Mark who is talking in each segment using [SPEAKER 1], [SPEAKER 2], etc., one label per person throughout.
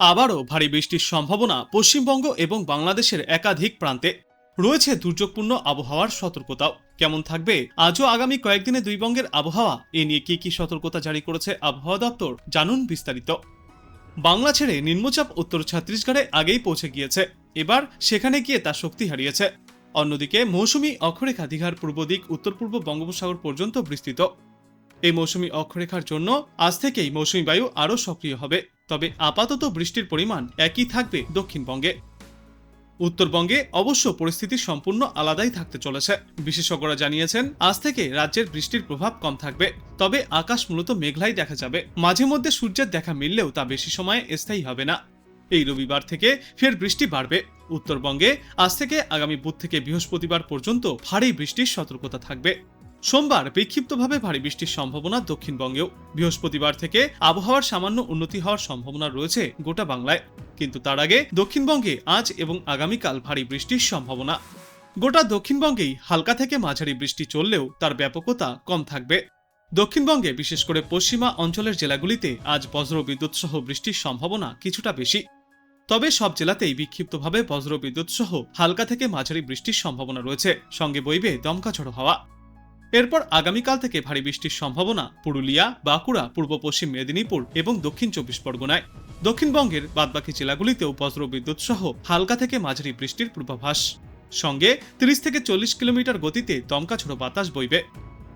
[SPEAKER 1] আবারও ভারী বৃষ্টির সম্ভাবনা পশ্চিমবঙ্গ এবং বাংলাদেশের একাধিক প্রান্তে। রয়েছে দুর্যোগপূর্ণ আবহাওয়ার সতর্কতাও। কেমন থাকবে? আজও আগামী কয়েকদিনে দুই বঙ্গের আবহাওয়া। এ নিয়ে কি কি সতর্কতা জারি করেছে আবহাওয়া দপ্তর জানুন বিস্তারিত। বাংলা ছেড়ে নিম্নচাপ উত্তর ছত্তিশগড়ে আগেই পৌঁছে গিয়েছে। এবার সেখানে গিয়ে তার শক্তি হারিয়েছে। অন্যদিকে মৌসুমি অক্ষরেখা দীঘার পূর্ব দিক, উত্তর পূর্ব বঙ্গোপসাগর পর্যন্ত বিস্তৃত। এই মৌসুমি অক্ষরেখার জন্য আজ থেকেই মৌসুমী বায়ু আরও সক্রিয় হবে। তবে আপাতত বৃষ্টির পরিমাণ একই থাকবে দক্ষিণবঙ্গে। উত্তরবঙ্গে অবশ্য পরিস্থিতি সম্পূর্ণ আলাদাই থাকতে চলেছে। বিশেষজ্ঞরা জানিয়েছেন, আজ থেকে রাজ্যের বৃষ্টির প্রভাব কম থাকবে, তবে আকাশ মূলত মেঘলাই দেখা যাবে। মাঝে মধ্যে সূর্যের দেখা মিললেও তা বেশি সময়ে স্থায়ী হবে না। এই রবিবার থেকে ফের বৃষ্টি বাড়বে। উত্তরবঙ্গে আজ থেকে আগামী বুধ থেকে বৃহস্পতিবার পর্যন্ত ভারী বৃষ্টির সতর্কতা থাকবে। সোমবার বিক্ষিপ্তভাবে ভারী বৃষ্টির সম্ভাবনা দক্ষিণবঙ্গেও। বৃহস্পতিবার থেকে আবহাওয়ার সামান্য উন্নতি হওয়ার সম্ভাবনা রয়েছে গোটা বাংলায়। কিন্তু তার আগে দক্ষিণবঙ্গে আজ এবং আগামীকাল ভারী বৃষ্টির সম্ভাবনা। গোটা দক্ষিণবঙ্গেই হালকা থেকে মাঝারি বৃষ্টি চললেও তার ব্যাপকতা কম থাকবে। দক্ষিণবঙ্গে বিশেষ করে পশ্চিমা অঞ্চলের জেলাগুলিতে আজ বজ্রবিদ্যুৎ সহ বৃষ্টির সম্ভাবনা কিছুটা বেশি। তবে সব জেলাতেই বিক্ষিপ্তভাবে বজ্রবিদ্যুৎ সহ হালকা থেকে মাঝারি বৃষ্টির সম্ভাবনা রয়েছে। সঙ্গে বইবে দমকা ঝড়ো হাওয়া। এরপর আগামীকাল থেকে ভারী বৃষ্টির সম্ভাবনা পুরুলিয়া, বাঁকুড়া, পূর্ব পশ্চিম মেদিনীপুর এবং দক্ষিণ চব্বিশ পরগনায়। দক্ষিণবঙ্গের বাদবাকি জেলাগুলিতেও বজ্র বিদ্যুৎ সহ হালকা থেকে মাঝারি বৃষ্টির পূর্বাভাস। সঙ্গে তিরিশ থেকে চল্লিশ কিলোমিটার গতিতে দমকা বাতাস বইবে।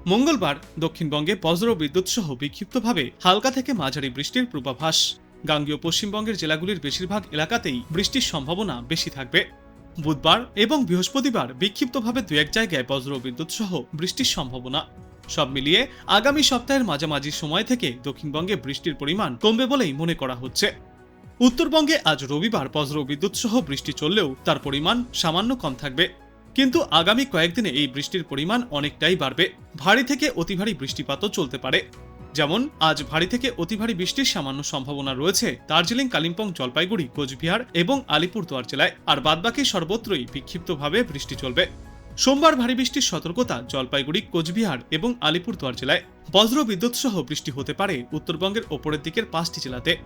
[SPEAKER 1] মঙ্গলবার দক্ষিণবঙ্গে বজ্র বিদ্যুৎ সহ বিক্ষিপ্তভাবে হালকা থেকে মাঝারি বৃষ্টির পূর্বাভাস। গাঙ্গীয় পশ্চিমবঙ্গের জেলাগুলির বেশিরভাগ এলাকাতেই বৃষ্টির সম্ভাবনা বেশি থাকবে। বুধবার এবং বৃহস্পতিবার বিক্ষিপ্তভাবে দু এক জায়গায় বজ্র বিদ্যুৎ সহ বৃষ্টির সম্ভাবনা। সব মিলিয়ে আগামী সপ্তাহের মাঝামাঝি সময় থেকে দক্ষিণবঙ্গে বৃষ্টির পরিমাণ কমবে বলেই মনে করা হচ্ছে। উত্তরবঙ্গে আজ রবিবার বজ্র বিদ্যুৎ সহ বৃষ্টি চললেও তার পরিমাণ সামান্য কম থাকবে। কিন্তু আগামী কয়েকদিনে এই বৃষ্টির পরিমাণ অনেকটাই বাড়বে। ভারী থেকে অতি ভারী বৃষ্টিপাতও চলতে পারে। যেমন, আজ ভারী থেকে অতি ভারী বৃষ্টির সামান্য সম্ভাবনা রয়েছে দার্জিলিং, কালিম্পং, জলপাইগুড়ি, কোচবিহার এবং আলিপুরদুয়ার জেলায়। আর বাদবাকি সর্বত্রই বিক্ষিপ্তভাবে বৃষ্টি চলবে। সোমবার ভারী বৃষ্টির সতর্কতা জলপাইগুড়ি, কোচবিহার এবং আলিপুরদুয়ার জেলায়। বজ্র বিদ্যুৎ সহ বৃষ্টি হতে পারে উত্তরবঙ্গের ওপরের দিকের পাঁচটি জেলাতে।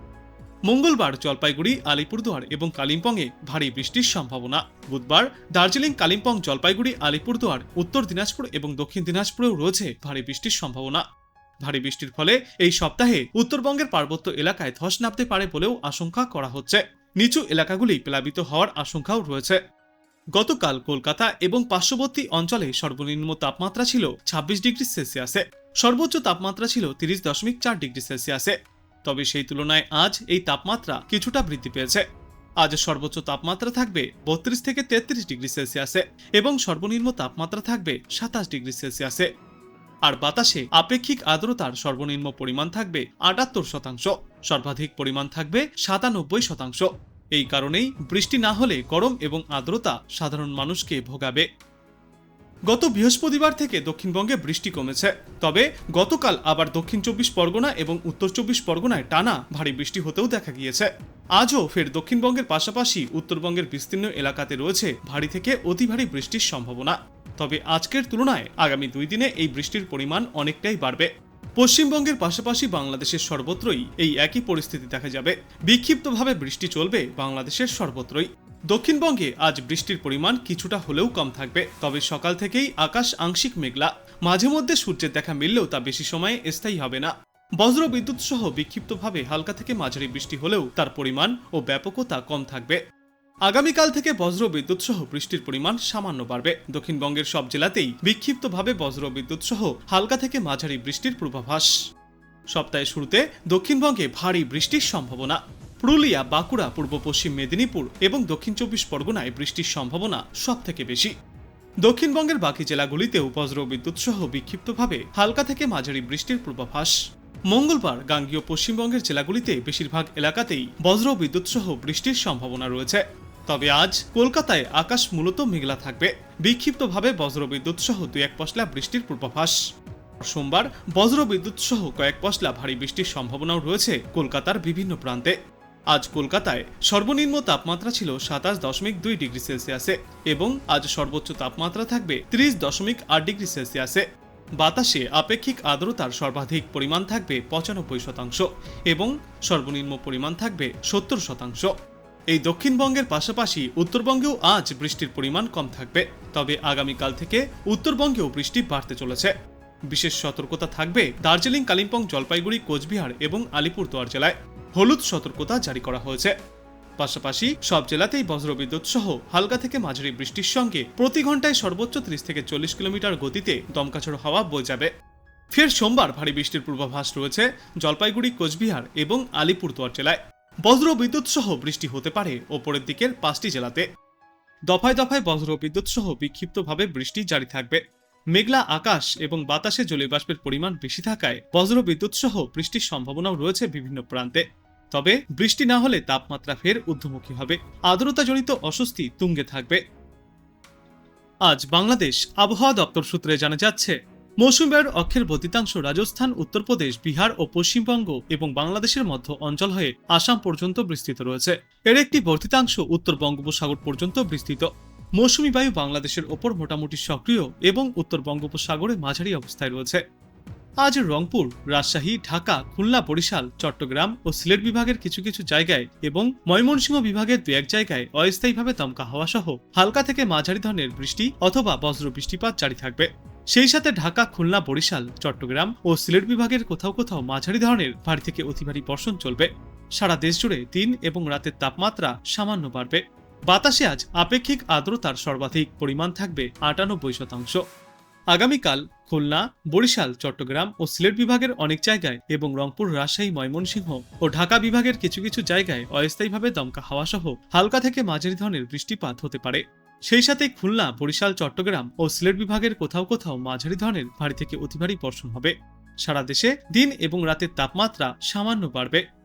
[SPEAKER 1] মঙ্গলবার জলপাইগুড়ি, আলিপুরদুয়ার এবং কালিম্পংয়ে ভারী বৃষ্টির সম্ভাবনা। বুধবার দার্জিলিং, কালিম্পং, জলপাইগুড়ি, আলিপুরদুয়ার, উত্তর দিনাজপুর এবং দক্ষিণ দিনাজপুরেও রয়েছে ভারী বৃষ্টির সম্ভাবনা। ভারী বৃষ্টির ফলে এই সপ্তাহে উত্তরবঙ্গের পার্বত্য এলাকায় ধস নামতে পারে বলেও আশঙ্কা করা হচ্ছে। নিচু এলাকাগুলি প্লাবিত হওয়ার আশঙ্কাও রয়েছে। গতকাল কলকাতা এবং পার্শ্ববর্তী অঞ্চলে সর্বনিম্ন তাপমাত্রা ছিল ছাব্বিশ ডিগ্রি সেলসিয়াসে সর্বোচ্চ তাপমাত্রা ছিল তিরিশ দশমিক চার ডিগ্রি সেলসিয়াসে তবে সেই তুলনায় আজ এই তাপমাত্রা কিছুটা বৃদ্ধি পেয়েছে। আজ সর্বোচ্চ তাপমাত্রা থাকবে বত্রিশ থেকে তেত্রিশ ডিগ্রি সেলসিয়াসে এবং সর্বনিম্ন তাপমাত্রা থাকবে সাতাশ ডিগ্রি সেলসিয়াসে আর বাতাসে আপেক্ষিক আর্দ্রতার সর্বনিম্ন পরিমাণ থাকবে আটাত্তর শতাংশ। সর্বাধিক পরিমাণ থাকবে সাতানব্বই শতাংশ। এই কারণেই বৃষ্টি না হলে গরম এবং আর্দ্রতা সাধারণ মানুষকে ভোগাবে। গত বৃহস্পতিবার থেকে দক্ষিণবঙ্গে বৃষ্টি কমেছে। তবে গতকাল আবার দক্ষিণ চব্বিশ পরগনা এবং উত্তর চব্বিশ পরগনায় টানা ভারী বৃষ্টি হতেও দেখা গিয়েছে। আজও ফের দক্ষিণবঙ্গের পাশাপাশি উত্তরবঙ্গের বিস্তীর্ণ এলাকাতে রয়েছে ভারী থেকে অতি ভারী বৃষ্টির সম্ভাবনা। তবে আজকের তুলনায় আগামী দুই দিনে এই বৃষ্টির পরিমাণ অনেকটাই বাড়বে। পশ্চিমবঙ্গের পাশাপাশি বাংলাদেশের সর্বত্রই এই একই পরিস্থিতি দেখা যাবে। বিক্ষিপ্তভাবে বৃষ্টি চলবে বাংলাদেশের সর্বত্রই। দক্ষিণবঙ্গে আজ বৃষ্টির পরিমাণ কিছুটা হলেও কম থাকবে, তবে সকাল থেকেই আকাশ আংশিক মেঘলা। মাঝে মধ্যে সূর্যের দেখা মিললেও তা বেশি সময়ে স্থায়ী হবে না। বজ্র বিদ্যুৎ সহ বিক্ষিপ্তভাবে হালকা থেকে মাঝারি বৃষ্টি হলেও তার পরিমাণ ও ব্যাপকতা কম থাকবে। আগামীকাল থেকে বজ্র বিদ্যুৎ সহ বৃষ্টির পরিমাণ সামান্য বাড়বে। দক্ষিণবঙ্গের সব জেলাতেই বিক্ষিপ্তভাবে বজ্র বিদ্যুৎ সহ হালকা থেকে মাঝারি বৃষ্টির পূর্বাভাস। সপ্তাহের শুরুতে দক্ষিণবঙ্গে ভারী বৃষ্টির সম্ভাবনা। পুরুলিয়া, বাঁকুড়া, পূর্ব পশ্চিম মেদিনীপুর এবং দক্ষিণ চব্বিশ পরগনায় বৃষ্টির সম্ভাবনা সব থেকে বেশি। দক্ষিণবঙ্গের বাকি জেলাগুলিতেও বজ্র বিদ্যুৎ সহ বিক্ষিপ্তভাবে হালকা থেকে মাঝারি বৃষ্টির পূর্বাভাস। মঙ্গলবার গাঙ্গীয় পশ্চিমবঙ্গের জেলাগুলিতে বেশিরভাগ এলাকাতেই বজ্র বিদ্যুৎ সহ বৃষ্টির সম্ভাবনা রয়েছে। তবে আজ কলকাতায় আকাশ মূলত মেঘলা থাকবে। বিক্ষিপ্তভাবে বজ্রবিদ্যুৎ সহ দুই এক পশলা বৃষ্টির পূর্বাভাস। সোমবার বজ্রবিদ্যুৎ সহ কয়েক পশলা ভারী বৃষ্টির সম্ভাবনাও রয়েছে কলকাতার বিভিন্ন প্রান্তে। আজ কলকাতায় সর্বনিম্ন তাপমাত্রা ছিল সাতাশ দশমিক দুই ডিগ্রি সেলসিয়াসে এবং আজ সর্বোচ্চ তাপমাত্রা থাকবে ত্রিশ দশমিক আট ডিগ্রি সেলসিয়াসে। বাতাসে আপেক্ষিক আর্দ্রতার সর্বাধিক পরিমাণ থাকবে পঁচানব্বই শতাংশ এবং সর্বনিম্ন পরিমাণ থাকবে সত্তর শতাংশ। এই দক্ষিণবঙ্গের পাশাপাশি উত্তরবঙ্গেও আজ বৃষ্টির পরিমাণ কম থাকবে। তবে আগামীকাল থেকে উত্তরবঙ্গেও বৃষ্টি বাড়তে চলেছে। বিশেষ সতর্কতা থাকবে দার্জিলিং, কালিম্পং, জলপাইগুড়ি, কোচবিহার এবং আলিপুরদুয়ার জেলায়। হলুদ সতর্কতা জারি করা হয়েছে। পাশাপাশি সব জেলাতেই বজ্রবিদ্যুৎ সহ হালকা থেকে মাঝারি বৃষ্টির সঙ্গে প্রতি ঘন্টায় সর্বোচ্চ ত্রিশ থেকে চল্লিশ কিলোমিটার গতিতে দমকাছড় হাওয়া বয়ে যাবে। ফের সোমবার ভারী বৃষ্টির পূর্বাভাস রয়েছে জলপাইগুড়ি, কোচবিহার এবং আলিপুরদুয়ার জেলায়। বজ্র বিদ্যুৎ সহ বৃষ্টি হতে পারে ওপরের দিকের পাঁচটি জেলাতে। দফায় দফায় বজ্র বিদ্যুৎ সহ বিক্ষিপ্তভাবে বৃষ্টি জারি থাকবে। মেঘলা আকাশ এবং বাতাসে জলীয়বাষ্পের পরিমাণ বেশি থাকায় বজ্র বিদ্যুৎ সহ বৃষ্টির সম্ভাবনাও রয়েছে বিভিন্ন প্রান্তে। তবে বৃষ্টি না হলে তাপমাত্রা ফের ঊর্ধ্বমুখী হবে। আর্দ্রতাজনিত অস্বস্তি তুঙ্গে থাকবে। আজ বাংলাদেশ আবহাওয়া দপ্তর সূত্রে জানা যাচ্ছে মৌসুমী বায়ুর অক্ষের বর্ধিতাংশ রাজস্থান, উত্তরপ্রদেশ, বিহার ও পশ্চিমবঙ্গ এবং বাংলাদেশের মধ্য অঞ্চল হয়ে আসাম পর্যন্ত বিস্তৃত রয়েছে। এর একটি বর্ধিতাংশ উত্তর বঙ্গোপসাগর পর্যন্ত বিস্তৃত। মৌসুমী বায়ু বাংলাদেশের ওপর মোটামুটি সক্রিয় এবং উত্তর বঙ্গোপসাগরে মাঝারি অবস্থায় রয়েছে। আজ রংপুর, রাজশাহী, ঢাকা, খুলনা, বরিশাল, চট্টগ্রাম ও সিলেট বিভাগের কিছু কিছু জায়গায় এবং ময়মনসিংহ বিভাগের দু এক জায়গায় অস্থায়ীভাবে দমকা হাওয়া সহ হালকা থেকে মাঝারি ধরনের বৃষ্টি অথবা বজ্র বৃষ্টিপাত জারি থাকবে। সেই সাথে ঢাকা, খুলনা, বরিশাল, চট্টগ্রাম ও সিলেট বিভাগের কোথাও কোথাও মাঝারি ধরনের ভারী থেকে অতি ভারী বর্ষণ চলবে। সারা দেশ জুড়ে দিন এবং রাতের তাপমাত্রা সামান্য বাড়বে। বাতাসে আজ আপেক্ষিক আর্দ্রতার সর্বাধিক পরিমাণ থাকবে আটানব্বই শতাংশ। আগামীকাল খুলনা, বরিশাল, চট্টগ্রাম ও সিলেট বিভাগের অনেক জায়গায় এবং রংপুর, রাজশাহী, ময়মনসিংহ ও ঢাকা বিভাগের কিছু কিছু জায়গায় অস্থায়ীভাবে দমকা হাওয়া সহ হালকা থেকে মাঝারি ধরনের বৃষ্টিপাত হতে পারে। সেই সাথে খুলনা, বরিশাল, চট্টগ্রাম ও সিলেট বিভাগের কোথাও কোথাও মাঝারি ধরনের ভারী থেকে অতি ভারী বর্ষণ হবে। সারা দেশে দিন এবং রাতের তাপমাত্রা সামান্য বাড়বে।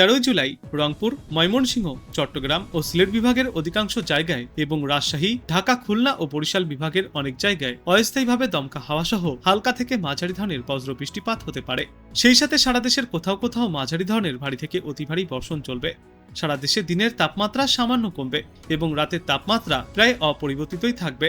[SPEAKER 1] তেরোই জুলাই রংপুর, ময়মনসিংহ, চট্টগ্রাম ও সিলেট বিভাগের অধিকাংশ জায়গায় এবং রাজশাহী, ঢাকা, খুলনা ও বরিশাল বিভাগের অনেক জায়গায় অস্থায়ীভাবে দমকা হাওয়া সহ হালকা থেকে মাঝারি ধরনের বজ্র বৃষ্টিপাত হতে পারে। সেই সাথে সারা দেশের কোথাও কোথাও মাঝারি ধরনের ভারী থেকে অতি ভারী বর্ষণ চলবে। সারা দেশে দিনের তাপমাত্রা সামান্য কমবে এবং রাতের তাপমাত্রা প্রায় অপরিবর্তিতই থাকবে।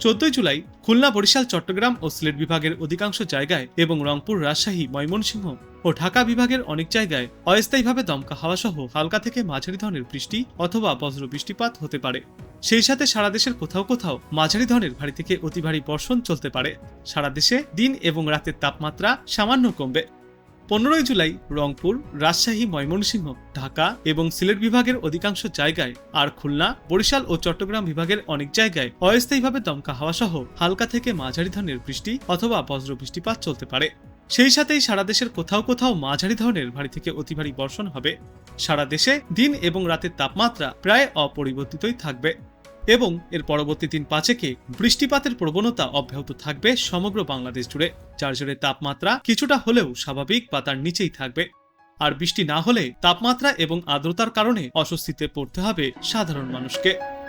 [SPEAKER 1] চোদ্দই জুলাই খুলনা, বরিশাল, চট্টগ্রাম ও সিলেট বিভাগের অধিকাংশ জায়গায় এবং রংপুর, রাজশাহী, ময়মনসিংহ ও ঢাকা বিভাগের অনেক জায়গায় অস্থায়ীভাবে দমকা হাওয়া সহ হালকা থেকে মাঝারি ধরনের বৃষ্টি অথবা বজ্র বৃষ্টিপাত হতে পারে। সেই সাথে সারা দেশের কোথাও কোথাও মাঝারি ধরনের ভারী থেকে অতি ভারী বর্ষণ চলতে পারে। সারা দেশে দিন এবং রাতের তাপমাত্রা সামান্য কমবে। পনেরোই জুলাই রংপুর, রাজশাহী, ময়মনসিংহ, ঢাকা এবং সিলেট বিভাগের অধিকাংশ জায়গায় আর খুলনা, বরিশাল ও চট্টগ্রাম বিভাগের অনেক জায়গায় অস্থায়ীভাবে দমকা হাওয়া সহ হালকা থেকে মাঝারি ধরনের বৃষ্টি অথবা বজ্র বৃষ্টিপাত চলতে পারে। সেই সাথেই সারা দেশের কোথাও কোথাও মাঝারি ধরনের ভারী থেকে অতি ভারী বর্ষণ হবে। সারা দেশে দিন এবং রাতের তাপমাত্রা প্রায় অপরিবর্তিতই থাকবে। এবং এর পরবর্তী দিন পাঁচেকে বৃষ্টিপাতের প্রবণতা অব্যাহত থাকবে সমগ্র বাংলাদেশ জুড়ে, যার তাপমাত্রা কিছুটা হলেও স্বাভাবিক বা তার নিচেই থাকবে। আর বৃষ্টি না হলে তাপমাত্রা এবং আর্দ্রতার কারণে অস্বস্তিতে পড়তে হবে সাধারণ মানুষকে।